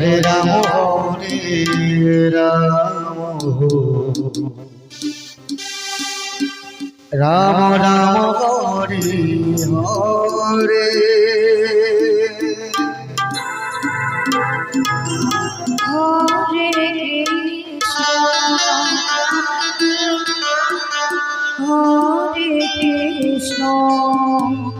Hare Ram Hare Ram. Ram Ram Hare Hare. Krishna Hare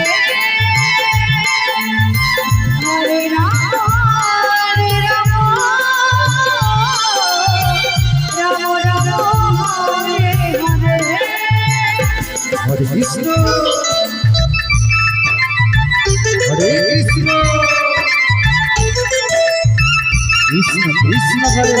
Krishna